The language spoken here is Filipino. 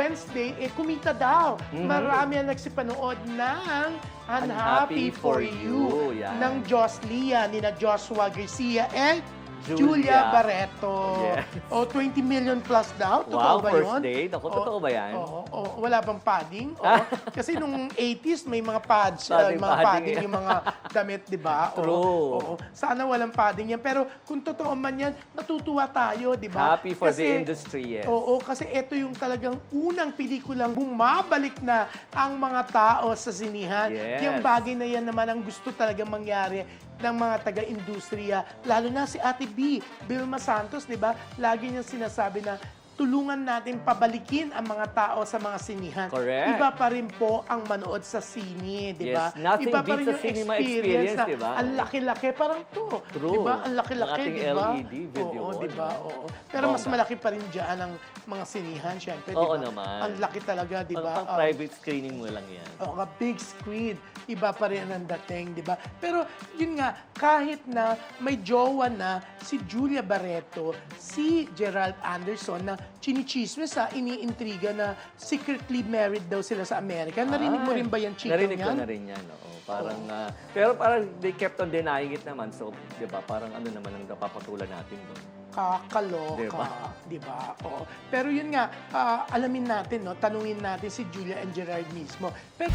Wednesday, eh, kumita daw. Marami ang nagsipanood ng Unhappy for You Yan. ng Jos Lia, ni na Joshua Garcia and Julia. Julia, Barreto. Yes. O 20 million plus daw. Wow, Totoo ba first yun? date? Ako, totoo ba yan? Oo, oo. wala bang padding? Oo. Kasi nung 80s, may mga pads, uh, mga padding, padding yung mga damit, di ba? Oo, True. Oo. Sana walang padding yan. Pero kung totoo man yan, natutuwa tayo, di ba? Happy for the Kasi- industry, yes. Oo, kasi ito yung talagang unang pelikulang bumabalik na ang mga tao sa sinihan. Yes. Yung bagay na yan naman ang gusto talaga mangyari ng mga taga-industriya. Lalo na si Ate B, Vilma Santos, di ba? Lagi niyang sinasabi na tulungan natin pabalikin ang mga tao sa mga sinihan. Correct. Iba pa rin po ang manood sa sine, di ba? Yes, nothing Iba pa rin yung cinema experience, experience, na di ba? ang laki-laki, parang to. True. Di ba? Ang laki-laki, di ba? LED video Oo, di ba? Oo. Pero mas malaki pa rin dyan ang mga sinihan, syempre, di Oo ba? naman. Ang laki talaga, di ba? pang private screening mo lang yan. Oo big screen. Iba pa rin ang dating, di ba? Pero yun nga, kahit na may jowa na si Julia Barreto, si Gerald Anderson na chinichismis sa iniintriga na secretly married daw sila sa Amerika. Narinig mo Ay, rin ba yan, chika Narinig ko yan? na rin yan, oo. Parang, ah, pero parang they kept on denying it naman. So, di ba, parang ano naman ang napapatulan natin doon. Kakaloka. Diba? Di ba? Oo. Pero yun nga, ah, alamin natin, no? tanungin natin si Julia and Gerard mismo. Pero